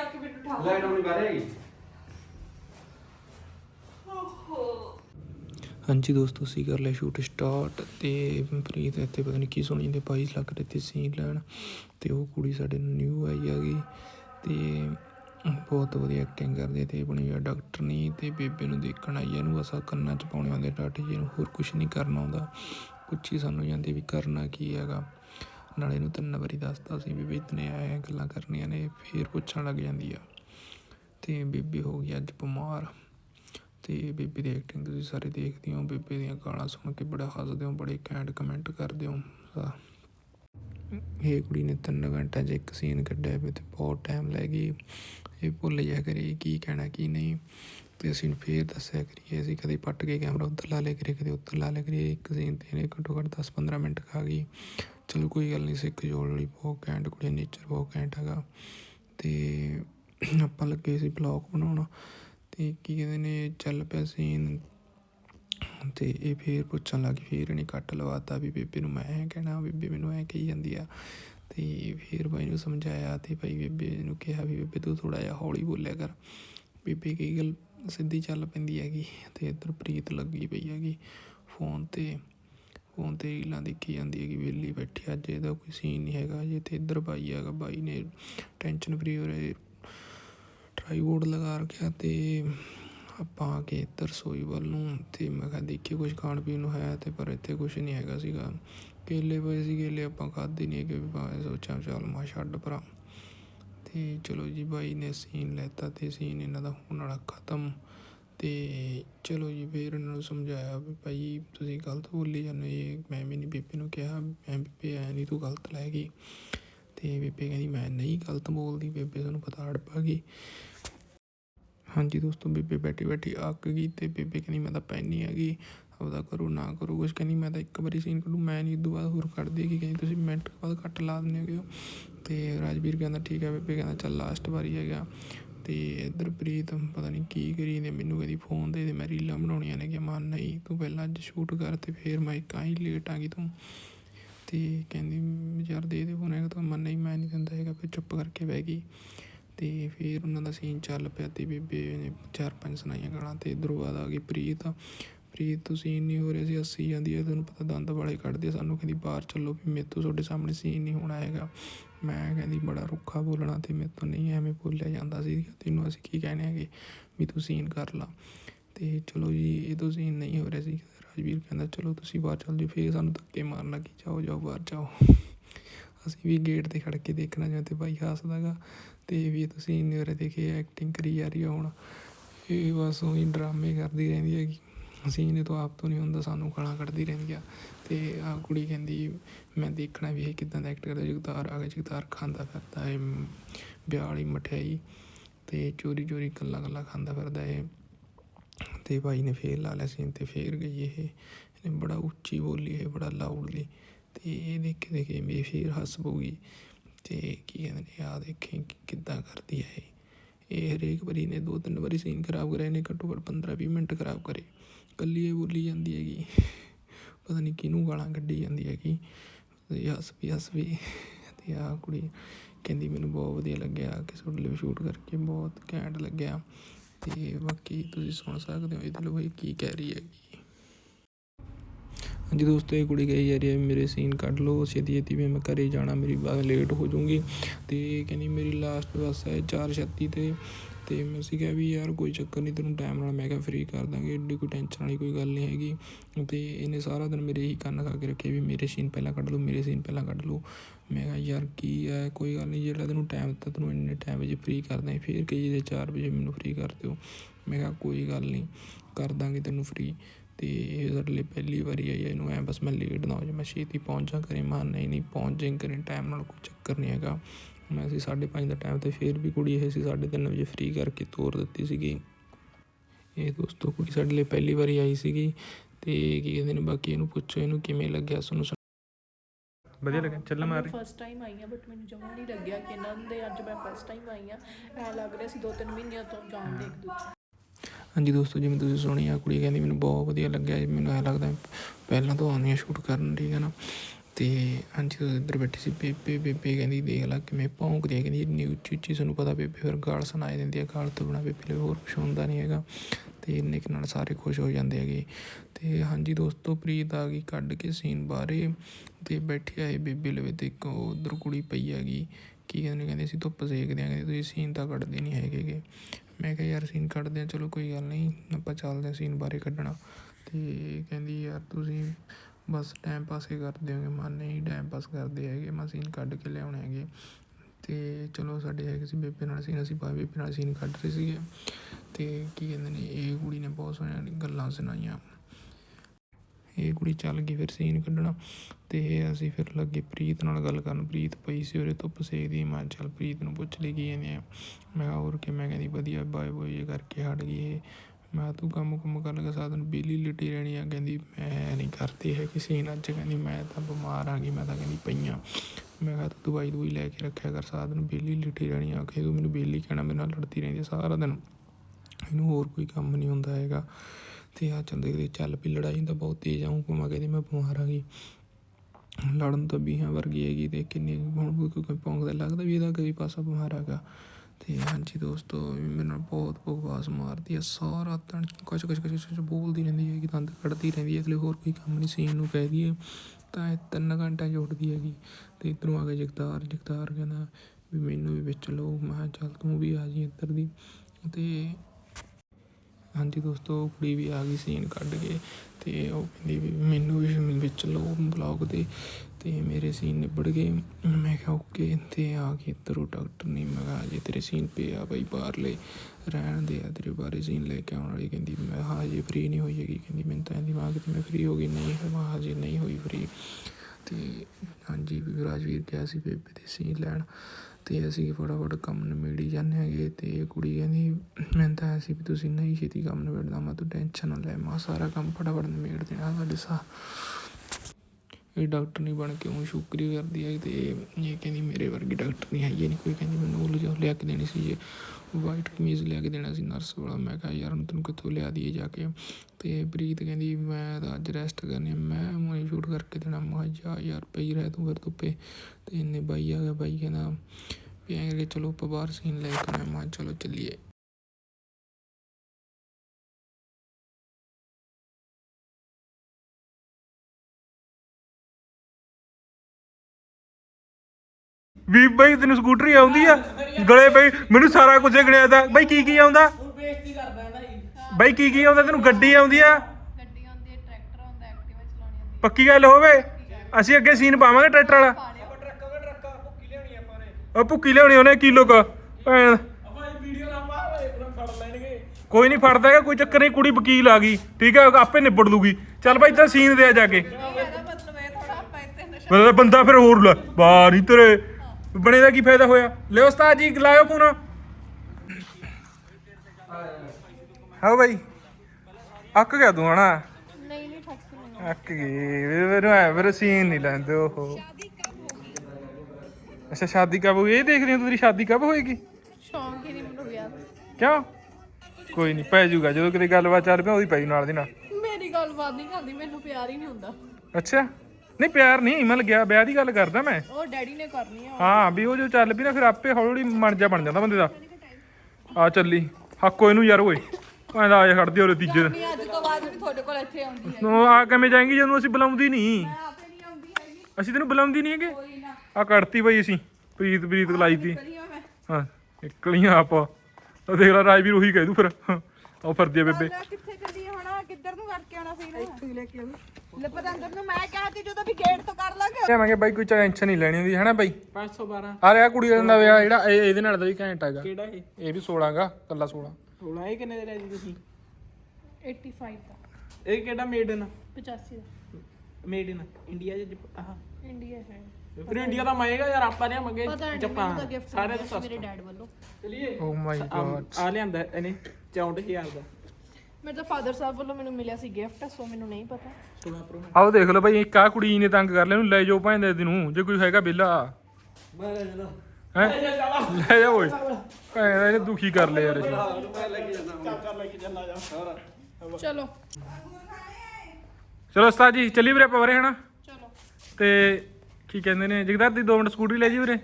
ਆ ਕੇ ਮੈਨੂੰ ਠਾਓ ਲਾਈਟ ਆਪਣੀ ਬਾਹਰ ਹੈਗੀ ਓਹੋ। ਹਾਂਜੀ ਦੋਸਤੋ ਅਸੀਂ ਕਰ ਲਿਆ ਸ਼ੂਟ ਸਟਾਰਟ ਤੇ ਪ੍ਰੀਤ ਇੱਥੇ ਪਤਾ ਨਹੀਂ ਕੀ ਸੁਣੀ ਜਾਂਦੇ ਭਾਈ ਲੱਗ ਰਹੇ ਤੇ ਸੀਨ ਲੈਣ ਤੇ ਉਹ ਕੁੜੀ ਸਾਡੇ ਨਿਊ ਆਈ ਹੈਗੀ ਤੇ ਬਹੁਤ ਵਧੀਆ ਐਕਟਿੰਗ ਕਰਦੀ ਤੇ ਬਣੀ ਆ ਡਾਕਟਰ ਨਹੀਂ ਤੇ ਬੇਬੇ ਨੂੰ ਦੇਖਣ ਆਈ ਇਹਨੂੰ ਆਹ ਕੰਨਾਂ 'ਚ ਪਾਉਣੇ ਆਉਂਦੇ ਟਾਟੇ ਜੀ ਨੂੰ ਹੋਰ ਕੁਝ ਨਹੀਂ ਕਰਨਾ ਆਉਂਦਾ। ਪੁੱਛੀ ਸਾਨੂੰ ਜਾਂਦੀ ਵੀ ਕਰਨਾ ਕੀ ਹੈਗਾ। ਨਾਲੇ ਇਹਨੂੰ ਤਿੰਨ ਵਾਰੀ ਦੱਸਦਾ ਸੀ ਵੀ ਵੀ ਇਤਨੇ ਆਏ ਗੱਲਾਂ ਕਰਨੀਆਂ ਨੇ, ਫੇਰ ਪੁੱਛਣ ਲੱਗ ਜਾਂਦੀ ਆ। ਤੇ ਬੀਬੀ ਹੋ ਗਈ ਅੱਜ ਬਿਮਾਰ। ਤੇ ਬੀਬੀ ਦੀ ਐਕਟਿੰਗ ਤੁਸੀਂ ਸਾਰੇ ਦੇਖਦੇ ਹੋ, ਬੀਬੀ ਦੀਆਂ ਗਾਲਾਂ ਸੁਣ ਕੇ ਬੜਾ ਹੱਸਦੇ ਹੋ, ਬੜੇ ਕੈਂਡ ਕਮੈਂਟ ਕਰਦੇ ਹੋ। ਇਹ ਕੁੜੀ ਨੇ ਤਿੰਨ ਘੰਟਿਆਂ 'ਚ ਇੱਕ ਸੀਨ ਕੱਢਿਆ ਵੀ ਤੇ ਬਹੁਤ ਟਾਈਮ ਲੈ ਗਈ। ਇਹ ਭੁੱਲ ਜਾ ਕਰੀ ਕੀ ਕਹਿਣਾ, ਕੀ ਨਹੀਂ। ਤੇ ਅਸੀਂ ਫੇਰ ਦੱਸਿਆ ਕਰੀਏ, ਅਸੀਂ ਕਦੇ ਪੱਟ ਕੇ ਕੈਮਰਾ ਉੱਧਰ ਲਾ ਲਿਆ ਕਰੀਏ, ਕਦੇ ਉੱਧਰ ਲਾ ਲਿਆ ਕਰੀਏ। ਇੱਕ ਸੀਨ ਤੇ ਇਹਨੇ ਘੱਟੋ ਘੱਟ 10-15 ਮਿੰਟ ਖਾ ਗਈ। ਚਲੋ ਕੋਈ ਗੱਲ ਨਹੀਂ, ਸਿੱਖ ਜੋੜ ਵਾਲੀ ਬਹੁਤ ਕੈਂਟ ਕੁੜੀ ਨੇਚਰ ਬਹੁਤ ਕੈਂਟ ਹੈਗਾ। ਤੇ ਆਪਾਂ ਲੱਗੇ ਸੀ ਬਲੌਗ ਬਣਾਉਣਾ ਤੇ ਕੀ ਕਹਿੰਦੇ ਨੇ, ਚੱਲ ਪਿਆ ਸੀਨ ਤੇ ਇਹ ਫੇਰ ਪੁੱਛਣ ਲੱਗੀ ਫੇਰ ਇਹਨੇ ਕੱਟ ਲਵਾਤਾ ਵੀ ਬੇਬੇ ਨੂੰ ਮੈਂ ਐਂ ਕਹਿਣਾ, ਬੇਬੇ ਮੈਨੂੰ ਐਂ ਕਹੀ ਜਾਂਦੀ ਆ। ਤੇ ਫੇਰ ਬਾਈ ਨੂੰ ਸਮਝਾਇਆ ਤੇ ਭਾਈ ਬੇਬੇ ਨੂੰ ਕਿਹਾ ਵੀ ਬੇਬੇ ਤੂੰ ਥੋੜਾ ਜਿਹਾ ਹੌਲੀ ਬੋਲਿਆ ਕਰ। ਬੇਬੇ ਕੀ ਗੱਲ ਸਿੱਧੀ ਚੱਲ ਪੈਂਦੀ ਹੈਗੀ ਤੇ ਇੱਧਰ ਪ੍ਰੀਤ ਲੱਗੀ ਪਈ ਹੈਗੀ ਫੋਨ ਤੇ। ਫੋਨ ਤੇ ਰੀਲਾਂ ਦੇਖੀ ਜਾਂਦੀ ਹੈਗੀ, ਵਿਹਲੀ ਬੈਠੀ ਅੱਜ ਇਹਦਾ ਕੋਈ ਸੀਨ ਨਹੀਂ ਹੈਗਾ ਜੇ ਤੇ ਇੱਧਰ ਬਾਈ ਹੈਗਾ, ਬਾਈ ਨੇ ਟੈਨਸ਼ਨ ਫਰੀ ਹੋ ਰਹੇ ਟਰਾਈਵੋਡ ਲਗਾ ਰੱਖਿਆ ਤੇ ਆਪਾਂ ਆ ਕੇ ਇੱਧਰ ਰਸੋਈ ਵੱਲ ਨੂੰ ਤੇ ਮੈਂ ਕਿਹਾ ਦੇਖੀ ਕੁਝ ਖਾਣ ਪੀਣ ਨੂੰ ਹੈ ਤੇ ਪਰ ਇੱਥੇ ਕੁਝ ਨਹੀਂ ਹੈਗਾ ਸੀਗਾ। ਕੇਲੇ ਪਏ ਸੀ, ਕੇਲੇ ਆਪਾਂ ਖਾਦੇ ਨਹੀਂ ਕਿ ਮੈਂ ਸੋਚਾਂ ਚੱਲ ਮਾ ਛੱਡ ਭਰਾ। ਤੇ ਚਲੋ ਜੀ ਬਾਈ ਨੇ ਸੀਨ ਲੈਤਾ ਤੇ ਸੀਨ ਇਹਨਾਂ ਦਾ ਹੋਣ ਵਾਲਾ ਖਤਮ। ਅਤੇ ਚਲੋ ਜੀ, ਫੇਰ ਇਹਨਾਂ ਨੂੰ ਸਮਝਾਇਆ ਵੀ ਭਾਈ ਜੀ ਤੁਸੀਂ ਗਲਤ ਬੋਲੀ ਜਾਂਦੇ ਜੇ ਮੈਂ ਵੀ ਨਹੀਂ ਬੇਬੇ ਨੂੰ ਕਿਹਾ, ਮੈਂ ਬੇਬੇ ਐਂ ਨਹੀਂ ਤੂੰ ਗਲਤ ਲੈ ਗਈ। ਅਤੇ ਬੇਬੇ ਕਹਿੰਦੀ, ਮੈਂ ਨਹੀਂ ਗਲਤ ਬੋਲਦੀ, ਬੇਬੇ ਤੁਹਾਨੂੰ ਪਤਾ ਅੜ ਪਾ ਗਈ। ਹਾਂਜੀ ਦੋਸਤੋ, ਬੇਬੇ ਬੈਠੀ ਬੈਠੀ ਅੱਕ ਗਈ ਤੇ ਬੇਬੇ ਕਹਿੰਦੀ, ਮੈਂ ਤਾਂ ਪੈਣੀ ਹੈਗੀ ਆਪਦਾ ਕਰੋ, ਨਾ ਕਰੋ ਕੁਛ। ਕਹਿੰਦੀ, ਮੈਂ ਤਾਂ ਇੱਕ ਵਾਰੀ ਸੀਨ ਕੱਢੂ, ਮੈਂ ਨਹੀਂ ਉਦੋਂ ਬਾਅਦ ਹੋਰ ਕੱਢਦੀ ਹੈਗੀ। ਕਹਿੰਦੀ, ਤੁਸੀਂ ਮਿੰਟ ਬਾਅਦ ਕੱਟ ਲਾ ਦਿੰਦੇ ਹੈਗੇ ਹੋ। ਤੇ ਰਾਜਵੀਰ ਕਹਿੰਦਾ, ਠੀਕ ਹੈ ਬੇਬੇ, ਕਹਿੰਦਾ, ਚੱਲ ਲਾਸਟ ਵਾਰੀ ਹੈਗਾ। ਅਤੇ ਇੱਧਰ ਪ੍ਰੀਤ ਪਤਾ ਨਹੀਂ ਕੀ ਕਰੀ ਜਾਂਦੀ ਮੈਨੂੰ ਕਹਿੰਦੀ ਫੋਨ ਦੇ ਦੇ ਮੈਂ ਰੀਲਾਂ ਬਣਾਉਣੀਆਂ ਨੇ ਕਿ ਮਨ ਨਹੀਂ ਤੂੰ ਪਹਿਲਾਂ ਅੱਜ ਸ਼ੂਟ ਕਰ ਅਤੇ ਫਿਰ ਮੈਂ ਕਾਹੀਂ ਲੇਟ ਆ ਗਈ ਤੂੰ। ਅਤੇ ਕਹਿੰਦੀ ਯਾਰ ਦੇ ਦੇ ਫੋਨ ਹੈਗਾ ਤਾਂ ਮੈਂ ਨਹੀਂ ਮੈਂ ਨਹੀਂ ਦਿੰਦਾ ਹੈਗਾ ਫਿਰ ਚੁੱਪ ਕਰਕੇ ਬਹਿ ਗਈ। ਅਤੇ ਫਿਰ ਉਹਨਾਂ ਦਾ ਸੀਨ ਚੱਲ ਪਿਆ ਅਤੇ ਬੇਬੇ ਨੇ ਚਾਰ ਪੰਜ ਸੁਣਾਈਆਂ ਗਾਲਾਂ ਅਤੇ ਇੱਧਰੋਂ ਬਾਅਦ ਆ ਗਈ ਪ੍ਰੀਤ। ਪ੍ਰੀਤ ਤੋਂ ਸੀਨ ਨਹੀਂ ਹੋ ਰਿਹਾ ਸੀ ਹੱਸੀ ਜਾਂਦੀ ਹੈ ਤੁਹਾਨੂੰ ਪਤਾ ਦੰਦ ਵਾਲੇ ਕੱਢਦੇ ਆ, ਸਾਨੂੰ। ਕਹਿੰਦੀ ਬਾਹਰ ਚੱਲੋ ਵੀ ਮੇਰੇ ਤੋਂ ਤੁਹਾਡੇ ਸਾਹਮਣੇ ਸੀਨ ਨਹੀਂ ਹੋਣਾ ਹੈਗਾ। ਮੈਂ ਕਹਿੰਦੀ ਬੜਾ ਰੁੱਖਾ ਬੋਲਣਾ ਤੇ ਮੇਰੇ ਤੋਂ ਨਹੀਂ ਐਵੇਂ ਬੋਲਿਆ ਜਾਂਦਾ ਸੀ। ਤੈਨੂੰ ਅਸੀਂ ਕੀ ਕਹਿਣੇ ਹੈਗੇ ਵੀ ਤੂੰ ਸੀਨ ਕਰ ਲਾ। ਤੇ ਚਲੋ ਜੀ, ਇਹ ਤੋਂ ਸੀਨ ਨਹੀਂ ਹੋ ਰਿਹਾ ਸੀ। ਰਾਜਵੀਰ ਕਹਿੰਦਾ, ਚਲੋ ਤੁਸੀਂ ਬਾਹਰ ਚੱਲ ਜਾਓ, ਫੇਰ ਸਾਨੂੰ ਧੱਕੇ ਮਾਰਨ ਲੱਗੀ ਜਾਓ ਜਾਓ, ਬਾਹਰ ਜਾਓ। ਅਸੀਂ ਵੀ ਗੇਟ ਤੇ ਖੜ ਕੇ ਦੇਖਣਾ ਜਾਂ ਤੇ ਭਾਈ ਹੱਸਦਾਗਾ ਤੇ ਵੀ ਤੁਸੀਂ ਹੋ ਰਿਹਾ, ਦੇਖੇ ਐਕਟਿੰਗ ਕਰੀ ਜਾ ਰਹੀ ਆ ਹੁਣ। ਇਹ ਬਸ ਉਹੀ ਡਰਾਮੇ ਕਰਦੀ ਰਹਿੰਦੀ ਹੈਗੀ। ਅਸੀਂ ਇਹਨੇ ਤੋਂ ਆਪ ਤੋਂ ਨਹੀਂ ਹੁੰਦਾ, ਸਾਨੂੰ ਗਾਲਾਂ ਕੱਢਦੀ ਰਹਿੰਦੀ ਆ। ਤੇ ਆ ਕੁੜੀ ਕਹਿੰਦੀ, ਮੈਂ ਦੇਖਣਾ ਵੀ ਇਹ ਕਿੱਦਾਂ ਦਾ ਐਕਟ ਕਰਦਾ, ਜਗਤਾਰ ਆ ਗਿਆ ਜਗਤਾਰ ਖਾਂਦਾ ਫਿਰਦਾ ਹੈ ਵਿਆਹ ਵਾਲੀ ਮਠਿਆਈ ਅਤੇ ਚੋਰੀ ਚੋਰੀ ਇਕੱਲਾ ਇਕੱਲਾ ਖਾਂਦਾ ਫਿਰਦਾ ਹੈ ਅਤੇ ਭਾਈ ਨੇ ਫੇਰ ਲਾ ਲਿਆ ਸੀਨ ਤੇ ਫੇਰ ਗਈ ਇਹ, ਇਹਨੇ ਬੜਾ ਉੱਚੀ ਬੋਲੀ ਹੈ ਬੜਾ ਲਾਊਡਲੀ ਅਤੇ ਇਹ ਦੇਖੇ ਦੇਖੇ ਵੀ ਫੇਰ ਹੱਸ ਪਊਗੀ। ਅਤੇ ਕੀ ਕਹਿੰਦੇ ਨੇ ਆ ਦੇਖੇ ਕਿ ਕਿੱਦਾਂ ਕਰਦੀ ਹੈ ਇਹ। ਹਰੇਕ ਵਾਰੀ ਨੇ ਦੋ ਤਿੰਨ ਵਾਰੀ ਸੀਨ ਖਰਾਬ ਕਰਿਆ ਨੇ ਘੱਟੋ ਘੱਟ 15 20 ਮਿੰਟ ਖਰਾਬ ਕਰੇ। ਇਕੱਲੀ ਇਹ ਬੋਲੀ ਜਾਂਦੀ ਹੈਗੀ। ਪਤਾ ਨਹੀਂ ਕਿਹਨੂੰ ਗਾਲਾਂ ਕੱਢੀ ਜਾਂਦੀ ਹੈਗੀ। ਤੇ ਹੱਸ ਵੀ ਹੱਸ ਵੀ। ਅਤੇ ਆਹ ਕੁੜੀ ਕਹਿੰਦੀ ਮੈਨੂੰ ਬਹੁਤ ਵਧੀਆ ਲੱਗਿਆ ਕਿ ਤੁਹਾਡੇ ਲਈ ਸ਼ੂਟ ਕਰਕੇ ਬਹੁਤ ਘੈਂਟ ਲੱਗਿਆ। ਅਤੇ ਬਾਕੀ ਤੁਸੀਂ ਸੁਣ ਸਕਦੇ ਹੋ, ਇਹਦੇ ਲਈ ਕੀ ਕਹਿ ਰਹੀ ਹੈਗੀ। ਹਾਂਜੀ ਦੋਸਤੋ, ਇਹ ਕੁੜੀ ਕਹੀ ਜਾ ਰਹੀ ਹੈ ਵੀ ਮੇਰੇ ਸੀਨ ਕੱਢ ਲਓ, ਛੇਤੀ ਛੇਤੀ ਵੀ ਮੈਂ ਘਰੇ ਜਾਣਾ, ਮੇਰੀ ਬੱਸ ਲੇਟ ਹੋ ਜਾਊਂਗੀ। ਅਤੇ ਕਹਿੰਦੀ, ਮੇਰੀ ਲਾਸਟ ਬੱਸ ਹੈ 4:36 ਤੇ ਤੇ ਮੈਂ ਸੀ ਕਿਹਾ ਵੀ ਯਾਰ ਕੋਈ ਚੱਕਰ ਨਹੀਂ, ਤੈਨੂੰ ਟਾਈਮ ਨਾਲ ਮੈਂ ਕਿਹਾ ਫ੍ਰੀ ਕਰ ਦਾਂਗੇ, ਏਡੀ ਕੋਈ ਟੈਨਸ਼ਨ ਵਾਲੀ ਕੋਈ ਗੱਲ ਨਹੀਂ ਹੈਗੀ। ਤੇ ਇਹਨੇ ਸਾਰਾ ਦਿਨ ਮੇਰੇ ਹੀ ਕੰਨ ਖਾ ਕੇ ਰੱਖੇ ਵੀ ਮੇਰੇ ਸੀਨ ਪਹਿਲਾਂ ਕੱਢ ਲਓ, ਮੇਰੇ ਸੀਨ ਪਹਿਲਾਂ ਕੱਢ ਲਓ। ਮੈਂ ਕਿਹਾ ਯਾਰ ਕੀ ਹੈ, ਕੋਈ ਗੱਲ ਨਹੀਂ, ਜਿਹੜਾ ਤੈਨੂੰ ਟਾਈਮ ਦਿੱਤਾ, ਤੈਨੂੰ ਇੰਨੇ ਟਾਈਮ ਵਜੇ ਫ੍ਰੀ ਕਰ ਦਾਂ ਫਿਰ ਕਹੀ ਜੇ 4 ਵਜੇ ਮੈਨੂੰ ਫ੍ਰੀ ਕਰ ਦਿਓ। ਮੈਂ ਕਿਹਾ ਕੋਈ ਗੱਲ ਨਹੀਂ, ਕਰ ਦਾਂਗੇ ਤੈਨੂੰ ਫ੍ਰੀ ਤੇ ਇਹ ਸਾਡੇ ਲਈ ਪਹਿਲੀ ਵਾਰੀ ਆਈ ਹੈ ਇਹਨੂੰ ਐ ਬਸ ਮੈਂ ਲੇਟ ਨਾ ਹੋ ਜਾ ਮੈਂ ਛੇਤੀ ਪਹੁੰਚਾਂ ਕਰੇ ਮਾਨ ਨਹੀਂ ਨਹੀਂ, ਪਹੁੰਚ ਜਾਈਂ ਕਰੇ ਟਾਈਮ ਨਾਲ ਕੋਈ ਚੱਕਰ ਨਹੀਂ ਹੈਗਾ। ਮੈਂ ਸੀ 5:30 ਦਾ ਟਾਈਮ ਤੇ ਫਿਰ ਵੀ ਕੁੜੀ ਇਹ ਸੀ 3:30 ਵਜੇ ਫ੍ਰੀ ਕਰਕੇ ਤੋਰ ਦਿੱਤੀ ਸੀਗੀ। ਇਹ ਦੋਸਤੋ ਕੁੜੀ ਸਾਡੇ ਲਈ ਪਹਿਲੀ ਵਾਰੀ ਆਈ ਸੀਗੀ ਤੇ ਕੀ ਕਹਿੰਦੇ ਨੇ ਬਾਕੀ ਇਹਨੂੰ ਪੁੱਛੋ ਇਹਨੂੰ ਕਿਵੇਂ ਲੱਗਿਆ ਤੁਹਾਨੂੰ ਵਧੀਆ ਲੱਗਿਆ ਚੱਲ ਮਾਰ। ਫਸਟ ਟਾਈਮ ਆਈ ਆ ਬਟ ਮੈਨੂੰ ਜਮਾ ਨਹੀਂ ਲੱਗਿਆ ਕਿ ਇਹਨਾਂ ਦੇ ਅੱਜ ਮੈਂ ਫਸਟ ਟਾਈਮ ਆਈ ਆ ਐ ਲੱਗ ਰਿਹਾ ਸੀ ਦੋ ਤਿੰਨ ਮਹੀਨਿਆਂ ਤੋਂ ਜਾਣਦੇ ਇੱਕ ਦੂਜੇ ਹਾਂਜੀ ਦੋਸਤੋ ਜਿਵੇਂ ਤੁਸੀਂ ਸੁਣੀ ਆ ਕੁੜੀ ਕਹਿੰਦੀ ਮੈਨੂੰ ਬਹੁਤ ਵਧੀਆ ਲੱਗਿਆ ਮੈਨੂੰ ਐ ਲੱਗਦਾ ਪਹਿਲਾਂ ਤੋਂ ਆਉਂਦੀ ਆ ਸ਼ੂਟ ਕਰਨ ਠੀਕ ਹੈ ਨਾ? ਤੇ ਹਾਂਜੀ ਉਹ ਇੱਧਰ ਬੈਠੇ ਸੀ ਬੇਬੇ ਬੇਬੇ ਕਹਿੰਦੀ ਦੇਖ ਲਾ ਕਿਵੇਂ ਭੌਂਕਦੀ ਹੈ, ਕਹਿੰਦੀ ਇੰਨੀ ਉੱਚੀ ਉੱਚੀ ਤੁਹਾਨੂੰ ਪਤਾ ਬੇਬੇ ਫਿਰ ਗਾਲ ਸੁਣਾਈ ਦਿੰਦੀ ਹੈ, ਗਾਲ ਤੋਂ ਬਿਨਾਂ ਬੇਬੇ ਲਈ ਹੋਰ ਕੁਛ ਹੁੰਦਾ ਨਹੀਂ ਹੈਗਾ ਤੇ ਇੰਨੇ ਕੁ ਨਾਲ ਸਾਰੇ ਖੁਸ਼ ਹੋ ਜਾਂਦੇ ਹੈਗੇ। ਤੇ ਹਾਂਜੀ ਦੋਸਤੋ, ਪ੍ਰੀਤ ਆ ਗਈ ਕੱਢ ਕੇ ਸੀਨ ਬਾਹਰੇ ਤੇ ਬੈਠੀ ਆਏ ਬੇਬੇ ਲਵੇ ਤੇ ਇੱਕ ਉਧਰ ਕੁੜੀ ਪਈ ਹੈਗੀ, ਕੀ ਕਹਿੰਦੇ ਕਹਿੰਦੇ ਅਸੀਂ ਧੁੱਪ ਸੇਕਦੇ ਆਂਗੇ ਤੁਸੀਂ ਸੀਨ ਤਾਂ ਕੱਢਦੇ ਨਹੀਂ ਹੈਗੇਗੇ ਮੈਂ ਕਿਹਾ ਯਾਰ ਸੀਨ ਕੱਢਦੇ ਆ ਚਲੋ ਕੋਈ ਗੱਲ ਨਹੀਂ, ਆਪਾਂ ਚੱਲਦੇ ਹਾਂ ਸੀਨ ਬਾਰੇ ਕੱਢਣਾ। ਤੇ ਕਹਿੰਦੀ ਯਾਰ ਤੁਸੀਂ ਬਸ ਟਾਈਮ ਪਾਸ ਹੀ ਕਰਦੇ ਹੋਗੇ, ਮਨ ਨਹੀਂ ਟਾਈਮ ਪਾਸ ਕਰਦੇ ਹੈਗੇ, ਮੈਂ ਸੀਨ ਕੱਢ ਕੇ ਲਿਆਉਣੇ ਹੈਗੇ। ਅਤੇ ਚਲੋ ਸਾਡੇ ਹੈਗੇ ਸੀ ਬੇਬੇ ਨਾਲ ਸੀਨ ਅਸੀਂ ਬਾ ਬੇਬੇ ਨਾਲ ਸੀਨ ਕੱਢ ਰਹੇ ਸੀਗੇ। ਅਤੇ ਕੀ ਕਹਿੰਦੇ ਨੇ, ਇਹ ਕੁੜੀ ਨੇ ਬਹੁਤ ਸੋਹਣੀਆਂ ਗੱਲਾਂ ਸੁਣਾਈਆਂ। ਇਹ ਕੁੜੀ ਚੱਲ ਗਈ ਫਿਰ ਸੀਨ ਕੱਢਣਾ। ਤੇ ਅਸੀਂ ਫਿਰ ਲੱਗੇ ਪ੍ਰੀਤ ਨਾਲ ਗੱਲ ਕਰਨ। ਪ੍ਰੀਤ ਪਈ ਸੀ ਉਰੇ ਧੁੱਪ ਸੇਕਦੀ, ਮੈਂ ਚੱਲ ਪ੍ਰੀਤ ਨੂੰ ਪੁੱਛ ਲਈ ਕੀ ਕਹਿੰਦੇ ਆ। ਮੈਂ ਕਿਹਾ ਹੋਰ ਕਿ, ਮੈਂ ਕਹਿੰਦੀ ਵਧੀਆ ਬਾਏ ਬੋਏ ਕਰਕੇ ਹਟ ਗਈ ਇਹ। ਮੈਂ ਤੂੰ ਕੰਮ ਕੁੰਮ ਕਰਨ ਲਗਾ ਸਾਧਨ ਬਿਜਲੀ ਲਿਟੀ ਰਹਿਣੀ ਆ। ਕਹਿੰਦੀ, ਮੈਂ ਨਹੀਂ ਕਰਦੀ ਹੈ ਕਿਸੇ ਨਾਲ ਅੱਜ ਕਹਿੰਦੀ, ਮੈਂ ਤਾਂ ਬਿਮਾਰ ਆ ਗਈ, ਮੈਂ ਤਾਂ ਕਹਿੰਦੀ ਪਈਆਂ ਮੈਂ ਕਿਹਾ, ਤੂੰ ਦਵਾਈ ਦਵਾਈ ਲੈ ਕੇ ਰੱਖਿਆ ਕਰ ਸਾਧਨ ਬਿਜਲੀ ਲਿਟੀ ਰਹਿਣੀ ਆ। ਕਿ ਤੂੰ ਮੈਨੂੰ ਬਿਜਲੀ ਕਹਿਣਾ, ਮੇਰੇ ਨਾਲ ਲੜਦੀ ਰਹਿੰਦੀ ਸਾਰਾ ਦਿਨ। ਇਹਨੂੰ ਹੋਰ ਕੋਈ ਕੰਮ ਨਹੀਂ ਹੁੰਦਾ ਹੈਗਾ। ਤੇ ਆ ਚੰਦੇ ਦੇ ਚੱਲ ਵੀ ਲੜਾਈ ਤਾਂ ਬਹੁਤ ਤੇਜ਼ ਆਉਂ ਮੈਂ ਕਹਿੰਦੀ, ਮੈਂ ਬਿਮਾਰ ਆ ਗਈ। ਲੜਨ ਤਾਂ ਬੀਹਾਂ ਵਰਗੀ ਹੈਗੀ, ਤੇ ਕਿੰਨੀ ਹੁਣ ਕੋਈ ਕੋਈ ਭੌਂਕਦਾ ਲੱਗਦਾ ਵੀ ਇਹਦਾ ਕਈ ਪਾਸਾ ਬਿਮਾਰ ਹੈਗਾ। ਅਤੇ ਹਾਂਜੀ ਦੋਸਤੋ ਇਹ ਮੇਰੇ ਨਾਲ ਬਹੁਤ ਬਕਵਾਸ ਮਾਰਦੀ ਆ, ਸਾਰਾ ਦਿਨ ਕੁਛ ਕੁਛ ਕੁਛ ਕੁਛ ਬੋਲਦੀ ਰਹਿੰਦੀ ਹੈ ਕਿ ਦੰਦ ਕੱਢਦੀ ਰਹਿੰਦੀ ਹੈ, ਅਗਲੇ ਹੋਰ ਕੋਈ ਕੰਮ ਨਹੀਂ ਸੀਨ ਨੂੰ ਕਹਿ ਦਈਏ। ਤਾਂ ਇਹ ਤਿੰਨ ਘੰਟਿਆਂ 'ਚ ਉੱਠਦੀ ਹੈਗੀ ਅਤੇ ਇੱਧਰੋਂ ਆ ਕੇ ਜਗਤਾਰ ਜਗਤਾਰ ਕਹਿੰਦਾ ਵੀ ਮੈਨੂੰ ਵੀ ਵਿੱਚ ਲਓ। ਮੈਂ ਕਿਹਾ, ਚੱਲ ਤੂੰ ਵੀ ਆ ਜੀ ਇੱਧਰ ਦੀ। ਅਤੇ ਹਾਂਜੀ ਦੋਸਤੋ ਕੁੜੀ ਵੀ ਆ ਗਈ ਸੀਨ ਕੱਢ ਕੇ ਅਤੇ ਉਹ ਕਹਿੰਦੀ ਵੀ ਮੈਨੂੰ ਵੀ ਵਿੱਚ ਲਓ ਬਲੌਗ ਦੇ ਤੇ ਮੇਰੇ ਸੀਨ ਨਿਬੜ ਗਏ। ਮੈਂ ਕਿਹਾ, ਓਕੇ ਤੇ ਆ ਕੇ ਇੱਧਰੋਂ ਡਾਕਟਰ ਨੇ ਮੈਂ ਕਿਹਾ ਜੇ ਤੇਰੇ ਸੀਨ ਪਏ ਆ ਬਈ ਬਾਹਰਲੇ। ਰਹਿਣ ਦੇ ਆ ਤੇਰੇ ਬਾਰੇ ਸੀਨ ਲੈ ਕੇ ਆਉਣ ਵਾਲੀ। ਕਹਿੰਦੀ, ਮੈਂ ਹਾਂ ਹਜੇ ਫ੍ਰੀ ਨਹੀਂ ਹੋਈ ਹੈਗੀ। ਕਹਿੰਦੀ, ਮੈਨੂੰ ਤਾਂ ਇਹਦੀ ਮਾਂ ਕਿ ਮੈਂ ਫ੍ਰੀ ਹੋ ਗਈ। ਨਹੀਂ, ਮੈਂ ਕਿਹਾ ਨਹੀਂ ਹੋਈ ਫ੍ਰੀ ਤੇ ਹਾਂਜੀ, ਵੀ ਰਾਜਵੀਰ ਗਿਆ ਸੀ ਬੇਬੇ ਦੇ ਸੀਨ ਲੈਣ ਤੇ ਅਸੀਂ ਫਟਾਫਟ ਕੰਮ ਨਿਬੇੜੀ ਜਾਂਦੇ ਹੈਗੇ ਤੇ ਕੁੜੀ ਕਹਿੰਦੀ ਮੈਂ ਤਾਂ ਐਂ ਸੀ ਵੀ ਤੁਸੀਂ ਨਹੀਂ ਛੇਤੀ ਕੰਮ ਨਿਬੇੜਦਾ ਮੈਂ ਤੂੰ ਟੈਨਸ਼ਨ ਨਾ ਲੈ, ਮੈਂ ਸਾਰਾ ਕੰਮ ਫਟਾਫਟ ਨਿਬੇੜ ਦੇਣਾ ਸਾਡੇ ਸਾ ਇਹ ਡਾਕਟਰ ਨਹੀਂ ਬਣ ਕੇ ਉਹ ਸ਼ੁਕਰੀ ਕਰਦੀ ਹੈ ਅਤੇ ਇਹ ਕਹਿੰਦੀ ਮੇਰੇ ਵਰਗੀ ਡਾਕਟਰ ਨਹੀਂ ਹੈਗੀ ਨਹੀਂ ਕੋਈ ਕਹਿੰਦੀ ਮੈਨੂੰ ਉਹ ਲਿਜਾ ਲਿਆ ਕੇ ਦੇਣੀ ਸੀ ਜੇ। ਵਾਈਟ ਕਮੀਜ਼ ਲਿਆ ਕੇ ਦੇਣਾ ਸੀ ਨਰਸ ਵਾਲਾ। ਮੈਂ ਕਿਹਾ ਯਾਰ ਹੁਣ ਤੈਨੂੰ ਕਿੱਥੋਂ ਲਿਆ ਦੀਏ ਜਾ ਕੇ। ਅਤੇ ਪ੍ਰੀਤ ਕਹਿੰਦੀ ਮੈਂ ਤਾਂ ਅੱਜ ਰੈਸਟ ਕਰਨੀ ਮੈਂ ਮੈਂ ਸ਼ੂਟ ਕਰਕੇ ਦੇਣਾ। ਮੈਂ ਕਿਹਾ ਜਾ ਯਾਰ ਪਈ ਰਹਿ ਤੂੰ ਫਿਰ ਧੁੱਪੇ। ਅਤੇ ਇੰਨੇ ਬਾਈ ਆ ਗਿਆ ਬਾਈ ਕਹਿੰਦਾ ਵੀ ਐਂ ਕਰਕੇ ਚਲੋ ਆਪਾਂ ਬਾਹਰ ਸੀਨ ਲੈ ਕੇ ਆਉਣਾ। ਮੈਂ ਕਿਹਾ ਚਲੋ ਚੱਲੀਏ। ਵੀ ਬਈ ਤੈਨੂੰ ਸਕੂਟਰੀ ਆਉਂਦੀ ਆ ਗਲੇ ਬਈ ਮੈਨੂੰ ਸਾਰਾ ਕੁਝ ਗਣਿਆ ਦਾ ਬਈ ਕੀ ਕੀ ਆਉਂਦਾ? ਬਈ ਕੀ ਕੀ ਆਉਂਦਾ? ਤੈਨੂੰ ਗੱਡੀ ਆਉਂਦੀ ਆ? ਗੱਡੀ ਆਉਂਦੀ ਹੈ ਟਰੈਕਟਰ ਆਉਂਦਾ ਐਕਟਿਵਾ ਚਲਾਉਣੀ ਆਉਂਦੀ ਪੱਕੀ ਗੱਲ ਹੋਵੇ? ਅਸੀਂ ਅੱਗੇ ਸੀਨ ਪਾਵਾਂਗੇ ਟਰੈਕਟਰ ਵਾਲਾ। ਉਹ ਭੁੱਕੀ ਲਿਆਉਣੀ ਉਹਨੇ ਕਿਲੋ ਕ। ਭੈਣ। ਕੋਈ ਨਹੀਂ ਫੜਦਾ ਹੈਗਾ ਕੋਈ ਚੱਕਰ ਨਹੀਂ ਕੁੜੀ ਵਕੀਲ ਆ ਗਈ। ਠੀਕ ਹੈ ਆਪੇ ਨਿਬੜ ਲੂਗੀ। ਚੱਲ ਬਾਈ ਤਾਂ ਸੀਨ ਦੇ ਆ ਜਾ ਕੇ। ਇਹਦਾ ਮਤਲਬ ਇਹ ਥੋੜਾ ਆਪਾਂ ਇੱਥੇ ਨਸ਼ਾ ਮਤਲਬ ਬੰਦਾ ਫਿਰ ਹੋਰ ਲੈ ਬਾਹਰ ਹੀ ਤੇਰੇ। ਬਣੇ ਦਾ ਕੀ ਫਾਇਦਾ ਹੋਇਆ? ਲਿਓ ਉਸਤਾਦ ਜੀ ਲਾਇਓ ਫੋਨ ਹਾਂ ਬਾਈ। ਅੱਕ ਗਿਆ ਤੂੰ ਹਨਾ? ਨਹੀਂ ਨਹੀਂ ਠੱਕ ਅੱਕ ਗਈ। ਵੀ ਮੈਨੂੰ ਐ ਸੀਨ ਨਹੀਂ ਲੈਂਦੇ ਉਹ ਅੱਛਾ ਸ਼ਾਦੀ ਕਬ ਹੋਈ ਇਹ ਦੇਖ ਰਹੀ ਤੇਰੀ ਸ਼ਾਦੀ ਕਬ ਹੋਏਗੀ? ਸ਼ੌਂਕ ਹੀ ਨਹੀਂ ਮੈਨੂੰ ਵਿਆਹ ਕਿਉਂ? ਕੋਈ ਨਹੀਂ ਪੈ ਜਾਊਗਾ ਜਦੋਂ ਕਿਤੇ ਗੱਲਬਾਤ ਚੱਲ ਪਿਆ ਉਹਦੀ ਪੈ ਜੂ ਨਾਲ ਦੀ ਨਾਲ। ਮੇਰੀ ਗੱਲਬਾਤ ਨਹੀਂ ਕਰਦੀ ਮੈਨੂੰ ਪਿਆਰ ਹੀ ਨਹੀਂ ਹੁੰਦਾ। ਅੱਛਾ। ਨਹੀਂ ਪਿਆਰ ਨਹੀਂ ਮਨ ਗਿਆ ਵਿਆਹ ਦੀ ਗੱਲ ਕਰਦਾ ਮੈਂ। ਉਹ ਡੈਡੀ ਨੇ ਕਰਨੀ ਆ ਹਾਂ ਵੀ ਉਹ ਜੋ ਚੱਲ ਪਈ ਨਾ ਫਿਰ ਆਪੇ ਹੌਲੀ ਹੌਲੀ ਮਨ ਜਾ ਬਣ ਜਾਂਦਾ ਬੰਦੇ ਦਾ। ਆ ਚੱਲੀ ਹੱਕੋ ਇਹਨੂੰ ਯਾਰ ਓਏ ਕਹਿੰਦਾ ਆ ਜਾ ਖੜਦੀ ਉਹਦੇ ਤੀਜੇ ਦਿਨ। ਅੱਜ ਤੋਂ ਬਾਅਦ ਵੀ ਤੁਹਾਡੇ ਕੋਲ ਇੱਥੇ ਆਉਂਦੀ ਹੈ ਉਹ ਆ ਕਿਵੇਂ ਜਾਏਂਗੀ ਜਦੋਂ ਅਸੀਂ ਬੁਲਾਉਂਦੀ ਨਹੀਂ? ਮੈਂ ਆਪੇ ਨਹੀਂ ਆਉਂਦੀ ਹੈਗੀ। ਅਸੀਂ ਤੈਨੂੰ ਬੁਲਾਉਂਦੀ ਨਹੀਂ ਹੈਗੇ? ਕੋਈ ਨਾ। ਆ ਕੱਢਤੀ ਬਈ ਅਸੀਂ ਪ੍ਰੀਤ ਪ੍ਰੀਤ ਲਾਈ ਤੀ। ਕਰੀਆ ਮੈਂ। ਹਾਂ ਨਿਕਲੀਆਂ ਆਪ। ਉਹ ਦੇਖ ਲੈ ਰਾਜਵੀਰ ਉਹੀ ਕਹਿ ਦੂ ਫਿਰ। ਉਹ ਫਰਦੀ ਆ ਬੇਬੇ। ਕਿੱਥੇ ਚੱਲੀ ਹੁਣ ਕਿੱਧਰ ਨੂੰ ਕਰਕੇ ਆਉਣਾ ਸੀ ਨਾ ਇੱਥੇ ਲੈ ਕੇ ਆਉਂ ਅੰਦਰ ਨੂੰ ਮੈਂ ਕਿਹਾ ਸੀ ਜਦੋਂ ਵੀ ਗੇਟ ਤੋਂ ਕਰ ਲਾਂਗੇ। ਕਹਾਂਗੇ ਬਾਈ ਕੋਈ ਟੈਨਸ਼ਨ ਨਹੀਂ ਲੈਣੀ ਹੁੰਦੀ ਹੈ ਨਾ ਬਾਈ 512 ਆ ਰਿਹਾ ਕੁੜੀ ਦਾ ਵਿਆਹ ਜਿਹੜਾ ਇਹ- ਇਹਦੇ ਨਾਲ ਦਾ ਵੀ ਘੈਂਟ ਹੈਗਾ। ਕਿਹੜਾ ਇਹ? ਇਹ ਵੀ 16 ਗਾ ਕੱਲਾ 16 ਥੋੜਾ ਇਹ ਕਿੰਨੇ ਦੇ ਲਿਆ ਜੀ ਤੁਸੀਂ? 85 ਦਾ। ਇਹ ਕਿਹੜਾ ਮੇਡ ਇਨ 85 ਦਾ। ਮੇਡ ਇਨ ਇੰਡੀਆ ਚ ਆਹ। ਇੰਡੀਆ ਹੈ। ਫਿਰ ਇੰਡੀਆ ਦਾ ਮਏਗਾ ਯਾਰ ਆਪਾਂ ਲਿਆਵਾਂਗੇ ਪਤਾ ਨਹੀਂ ਮੈਨੂੰ ਜਾਪਾਨ ਤਾਂ ਗਿਫਟ ਸਾਰੇ ਤੋਂ ਮੇਰੇ ਸਸਤਾ। ਡੈਡ ਵੱਲੋਂ। ਚਲਿਏ। ਓ ਮਾਈ ਗॉड ਆ ਲਿਆਂਦਾ ਇਹਨੇ 64000 ਦਾ। ਮੇਰੇ ਤਾਂ ਫਾਦਰ ਸਾਹਿਬ ਵੱਲੋਂ ਮੈਨੂੰ ਮਿਲਿਆ ਸੀ ਗਿਫਟ ਸੋ ਮੈਨੂੰ ਨਹੀਂ ਪਤਾ। 16 ਪ੍ਰੋ ਆਓ ਦੇਖ ਲਓ ਬਾਈ ਇੱਕ ਆ ਕੁੜੀ ਨੇ ਤੰਗ ਕਰ ਲਿਆ ਇਹਨੂੰ ਲੈ ਜਾਓ ਭਾਂਦੇ ਦੀ ਨੂੰ ਜੇ ਕੋਈ ਹੈਗਾ ਬਿੱਲਾ ਮੈਂ ਲੈ ਜਾਣਾ। ਹੈ? ਲੈ ਜਾ ਓਏ। ਕਹਿੰਦਾ ਇਹਨੇ ਦੁਖੀ ਕਰ ਲਿਆ ਯਾਰ ਲੈ ਕੇ ਚੱਲਾ। ਜਾ ਚਲੋ ਚਲੋ ਉਸਤਾਦ ਜੀ ਚੱਲੀ ਵੀਰੇ ਆਪਾਂ ਵਰੇ ਹਨਾ? ਚਲੋ। ਤੇ ਕੀ ਕਹਿੰਦੇ ਨੇ ਜਗਦਾਰ ਦੀ 2 ਮਿੰਟ ਸਕੂਟਰੀ ਲੈ ਜੀ ਵੀਰੇ।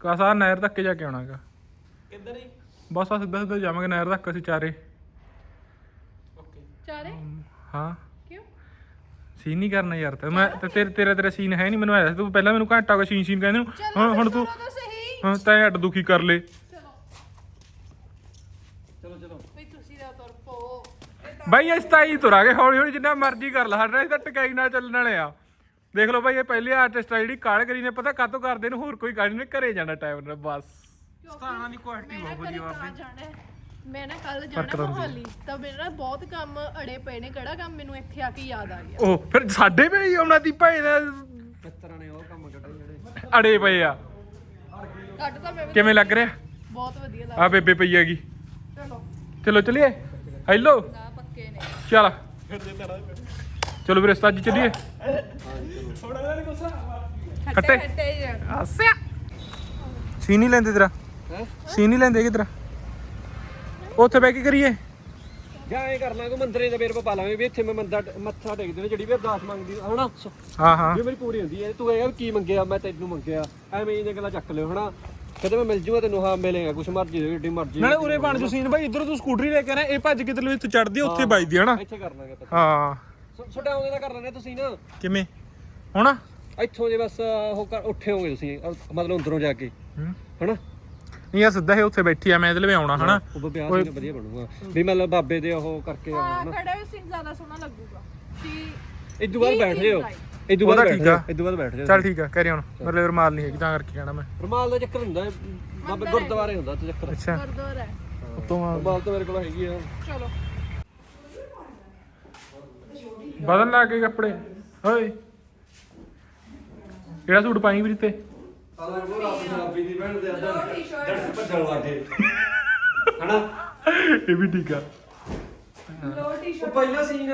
ਕਾਸਾ ਨਹਿਰ ਤੱਕ ਜਾ ਕੇ ਆਉਣਾਗਾ। ਕਿੱਧਰ ਹੀ ਬਸ ਆ ਸਿੱਧਾ ਸਿੱਧਾ ਜਾਵਾਂਗੇ ਨਹਿਰ ਤੱਕ ਅਸੀਂ ਚਾਰੇ। ਚਾਰੇ? ਹਾਂ। ਕਿਉਂ? ਸੀਨ ਨਹੀਂ ਕਰਨਾ ਯਾਰ ਤੇ ਮੈਂ ਤੇ ਤੇਰੇ ਤੇਰਾ ਤੇਰਾ ਸੀਨ ਹੈ ਨਹੀਂ ਮੈਨੂੰ ਤੂੰ ਪਹਿਲਾਂ ਮੈਨੂੰ ਘੰਟਾ ਕੋ ਸੀਨ ਸੀਨ ਕਹਿੰਦੇ ਨੂੰ ਹੁਣ ਹੁਣ ਤੂੰ ਚਲੋ ਤਾਂ ਸਹੀ। ਹਾਂ ਤੈਂ ਅੱਡ ਦੁਖੀ ਕਰ ਲੇ। ਚਲੋ। ਚਲੋ ਚਲੋ। ਬਈ ਤੁਸੀਂ ਦਾ ਤੁਰ ਪੋ ਬਾਈ ਇਸ ਤਾਂ ਹੀ ਤੁਰਾਂਗੇ ਹੌਲੀ ਹੌਲੀ ਜਿੰਨਾ ਮਰਜ਼ੀ ਕਰ ਲਾ ਸਾਡਾ ਇਸ ਤਾਂ ਟਕਾਈ ਨਾਲ ਚੱਲਣ ਵਾਲੇ ਆ। ਦੇਖ ਲਓ ਬਾਈ ਇਹ ਪਹਿਲੇ ਆਰਟਿਸਟ ਆ ਜਿਹੜੀ ਕਾਲ ਕਰੀ ਨੇ ਪਤਾ ਕਾਤੋਂ ਕਰਦੇ ਨੇ ਹੋਰ ਕੋਈ ਗੱਲ ਨਹੀਂ ਘਰੇ ਜਾਣਾ ਟਾਈਮ ਨਾਲ ਬਸ। ਸਤਾਨਾ ਦੀ ਕੁਆਲਿਟੀ ਬਹੁਤ ਵਧੀਆ ਜਾਣਾ ਹੈ। ਮੈਂ ਨਾ ਕੱਲ ਜਾਣਾ ਤਾਂ ਮੋਹਾਲੀ ਤਾਂ ਮੇਰੇ ਨਾਲ ਬਹੁਤ ਕੰਮ ਅੜੇ ਪਏ ਨੇ। ਕਿਹੜਾ ਕੰਮ ਮੈਨੂੰ ਇੱਥੇ ਆ ਕੇ ਯਾਦ ਆ ਗਿਆ? ਉਹ ਫਿਰ ਸਾਡੇ ਹੀ ਆਉਣਾ ਦੀ ਭਾਈ ਦਾ ਮਿੱਤਰਾਂ ਨੇ ਉਹ ਕੰਮ ਕੱਢੇ ਜਿਹੜੇ। ਅੜੇ ਪਏ ਆ। ਕੱਢ ਤਾਂ ਮੈਂ ਵੀ ਕਿਵੇਂ ਲੱਗ ਰਿਹਾ? ਬਹੁਤ ਵਧੀਆ ਲੱਗ ਆ ਬੇਬੇ ਪਈ ਹੈਗੀ। ਚਲੋ। ਚਲੋ ਚਲੀਏ। ਹੈਲੋ। ਨਾ ਪੱਕੇ ਨੇ। ਚੱਲ। ਚਲੋ ਵੀਰੇ ਉਸਤਾਦ ਜੀ ਚਲੀਏ। ਥੋੜਾ ਜਿਹਾ ਨਹੀਂ ਗੁੱਸਾ ਖੱਟੇ। ਖੱਟੇ ਹੀ ਜਾਣਾ ਆਸਿਆ ਸੀ ਨਹੀਂ ਲੈਂਦੇ ਤੇਰਾ। ਹੈ? ਸੀ ਨਹੀਂ ਲੈਂਦੇ ਕਿ ਤੇਰਾ। ਉੱਥੇ ਬੈ ਕੇ ਕਰੀਏ? ਜਾਂ ਐ ਕਰ ਲਾਂਗੇ ਮੰਦਰੇ ਦਾ ਬੇਰ ਪਾ ਲਾਂਗੇ ਵੀ ਇੱਥੇ ਮੈਂ ਮੰਦਾ ਮੱਥਾ ਟੇਕਦੇ ਨੇ ਜਿਹੜੀ ਵੀ ਅਰਦਾਸ ਮੰਗਦੀ ਹਨਾ? ਹਾਂ ਹਾਂ। ਵੀ ਮੇਰੀ ਪੂਰੀ ਹੁੰਦੀ ਹੈ ਤੂੰ ਇਹ ਕੀ ਮੰਗਿਆ? ਮੈਂ ਤੈਨੂੰ ਮੰਗਿਆ। ਐਵੇਂ ਇਹ ਗੱਲਾਂ ਚੱਕ ਲਿਓ ਹਨਾ? ਕਦੇ ਮੈਂ ਮਿਲ ਜੂਗਾ ਤੈਨੂੰ ਹਾਂ ਮਿਲੇਗਾ ਕੁਛ ਮਰਜ਼ੀ ਦੇ ਏਡੀ ਮਰਜ਼ੀ ਨਾਲੇ ਉਰੇ ਬਣ ਜੂ ਸੀਨ ਬਾਈ ਇਧਰ ਤੂੰ ਸਕੂਟਰੀ ਲੈ ਕੇ ਆਣਾ ਇਹ ਭੱਜ ਕੇ ਤੇਰੇ ਵਿੱਚ ਚੜਦੀ ਉੱਥੇ ਵੱਜਦੀ ਹੈ ਨਾ ਇੱਥੇ ਕਰ ਲਾਂਗੇ ਪਤਾ ਹਾਂ। ਛੋਟਾ ਆਉਂਦੇ ਦਾ ਕਰ ਲੈਣੇ ਤੁਸੀਂ ਨਾ। ਕਿਵੇਂ? ਹੁਣ? ਇੱਥੋਂ ਜੇ ਬਸ ਉਹ ਕਰ ਉੱਠੇ ਹੋਗੇ ਤੁਸੀਂ ਅਹ ਮਤਲਬ ਅੰਦਰੋਂ ਜਾ ਕੇ। ਹੂੰ। ਹਨਾ? ਨਹੀਂ ਆ ਸਿੱਧਾ ਹੀ ਉੱਥੇ ਬੈਠੀ ਆ ਮੈਂ ਇਹਦੇ ਲਈ ਆਉਣਾ ਹਨਾ? ਉਹ ਵਿਆਹ ਸੀ ਵਧੀਆ ਬਣੂਗਾ। ਵੀ ਮਤਲਬ ਬਾਬੇ ਦੇ ਉਹ ਕਰਕੇ ਆਉਣਾ ਹਾਂ ਖੜਾ ਵੀ ਸੀਨ ਜ਼ਿਆਦਾ ਸੋਹਣਾ ਲੱਗੂਗਾ। ਕਿ ਇਦੋਂ ਬਾਅਦ He ਬੈਠ ਜਿਓ right. ਇਦੋਂ ਬਾਅਦ ਉਹਦਾ ਬੈਠ ਠੀਕ ਜਿਓ ਆ। ਇਦੋਂ ਬਾਅਦ ਬੈਠ ਜਿਓ ਚੱਲ ਠੀਕ ਆ ਕਰੀ ਹੁਣ। ਮੇਰੇ ਲਈ ਰੁਮਾਲ ਨਹੀਂ ਹੈਗੀ ਤਾਂ ਕਰਕੇ ਕਹਿਣਾ ਮੈਂ। ਰੁਮਾਲ ਦਾ ਚੱਕਰ ਹੁੰਦਾ ਹੈ, ਬਾਬੇ ਗੁਰਦੁਆਰੇ ਹੁੰਦਾ ਤੇ ਚੱਕਰ। ਅੱਛਾ। ਗੁਰਦੁਆਰਾ ਹੈ। ਉਤੋਂ ਆ। ਰੁਮਾਲ ਤਾਂ ਮੇਰੇ ਕੋਲ ਹੈਗੀ ਆ। ਚਲੋ। ਬਦਲ ਲਾ ਕੇ ਕੱਪੜੇ। ਓਏ। ਕਿਹੜਾ ਸੂਟ ਪਾਈ ਵੀਰ ਤੇ? ਪੰਜਾਬੀ ਦੀ ਭੈਣ ਦੇ ਅੱਧਾ ਡੜ ਭੱਜਣ ਲੱਗੇ ਹਨਾ? ਇਹ ਵੀ ਠੀਕ ਆ। ਉਹ ਪਹਿਲਾ ਸੀਨ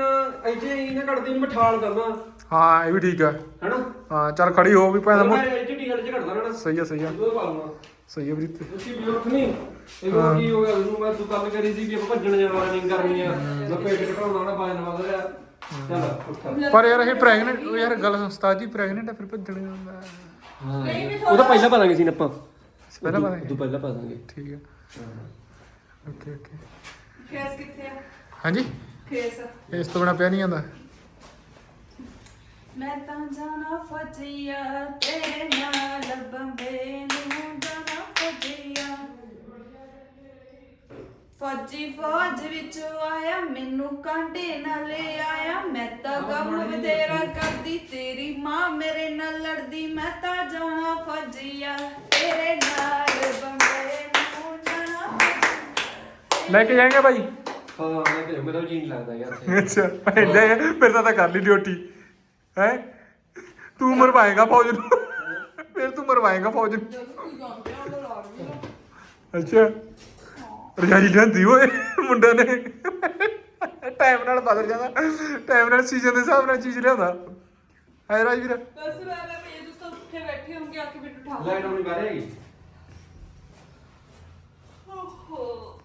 ਇੱਥੇ ਹੀ ਨਾ ਕੱਢਦੀ ਨੂੰ ਮਠਾਲ ਕਰਨਾ ਹਾਂ ਇਹ ਵੀ ਠੀਕ ਆ। ਹਨਾ? ਹਾਂ ਚੱਲ ਖੜੀ ਹੋ ਵੀ ਪੈਦਾ ਮੈਂ ਇੱਥੇ ਟਿਕਟ ਚ ਕੱਢਦਾ ਹਨਾ ਸਹੀ ਆ ਸਹੀ ਆ। ਉਹ ਪਾਉਣਾ ਸਹੀ ਆ ਵੀਰ। ਤੇ ਤੁਸੀਂ ਵੀ ਉੱਠ ਨਹੀਂ ਇਹ ਕੀ ਹੋ ਗਿਆ? ਉਹਨੂੰ ਮੈਂ ਤੂੰ ਗੱਲ ਕਰੀ ਸੀ ਵੀ ਆਪਾਂ ਭੱਜਣ ਜਾਣਾ ਰਨਿੰਗ ਕਰਨੀ ਆ। ਮੈਂ ਪੇਟ ਘਟਾਉਣਾ ਨਾ ਬਾਜਨ ਵੱਧ ਰਿਹਾ। ਚੱਲ ਉੱਠ। ਪਰ ਯਾਰ ਇਹ ਪ੍ਰੈਗਨੈਂਟ ਯਾਰ ਗੱਲ ਉਸਤਾਦ ਜੀ ਪ੍ਰੈਗਨੈਂਟ ਆ ਫਿਰ ਭੱਜਣ ਜਾਂਦਾ ਉਹ ਤਾਂ ਪਹਿਲਾਂ ਪਾ ਦਾਂਗੇ ਸੀ ਆਪਾਂ। ਪਹਿਲਾਂ ਪਤਾ ਤੂੰ ਪਹਿਲਾਂ ਪਾ ਦਾਂਗੇ। ਠੀਕ ਆ ਓਕੇ ਓਕੇ। ਖੇਸ ਕਿੱਥੇ ਆ? ਹਾਂਜੀ? ਖੇਸ। ਇਸ ਤੋਂ ਬਿਨਾ ਪਿਆ ਨਹੀਂ ਜਾਂਦਾ। ਮੈਂ ਤਾਂ ਜਾਣਾ ਫਜਿਆ ਤੇਰੇ ਨਾਲ ਬੰਬੇ ਨੂੰ ਜਾਣਾ ਫਜਿਆ ਫੌਜੀ ਫੌਜ ਵਿੱਚ ਆਇਆ ਮੈਨੂੰ ਕਾਂਡੇ ਨਾਲ ਆਇਆ। ਮੈਂ ਤਾਂ ਕੰਮ ਬਥੇਰਾ ਕਰਦੀ ਤੇਰੀ ਮਾਂ ਮੇਰੇ ਨਾਲ ਲੜਦੀ ਮੈਂ ਤਾਂ ਜਾਣਾ ਫੌਜੀਆ। ਤੇਰੇ ਨਾਲ ਬੰਬੇ ਨੂੰ ਜਾਣਾ ਫੌਜੀਆ। ਲੈ ਕੇ ਜਾਏਗਾ ਭਾਈ? ਹਾਂ ਮੈਂ ਕਿਹਾ ਮੇਰਾ ਵੀ ਜੀਨ ਲੱਗਦਾ ਯਾਰ ਇੱਥੇ। ਅੱਛਾ ਪਹਿਲੇ ਫਿਰ ਤਾਂ ਤਾਂ ਕਰ ਲਈ ਡਿਊਟੀ ਹੈ? ਤੂੰ ਮਰਵਾਏਗਾ ਫੌਜ ਨੂੰ। ਫਿਰ ਤੂੰ ਮਰਵਾਏਗਾ ਫੌਜ ਨੂੰ। ਅੱਛਾ। ਰਜਾਈ ਲੈਂਦੀ ਓਏ ਮੁੰਡੇ ਨੇ। ਟਾਈਮ ਨਾਲ ਬਦਲ ਜਾਂਦਾ। ਟਾਈਮ ਨਾਲ ਸੀਜ਼ਨ ਦੇ ਹਿਸਾਬ ਨਾਲ ਚੀਜ਼ ਲਿਆਉਂਦਾ। ਹੈ ਰਾਜਵੀਰ ਬਸ ਮੈਂ ਮੈਂ ਪੇ ਦੋਸਤੋ ਉੱਥੇ ਬੈਠੇ ਹੋਣਗੇ ਆ ਕੇ ਮੈਨੂੰ ਉਠਾ ਲਾਈਟ ਆਉਣੀ ਬਾਰੇ ਹੈਗੀ ਓਹੋ।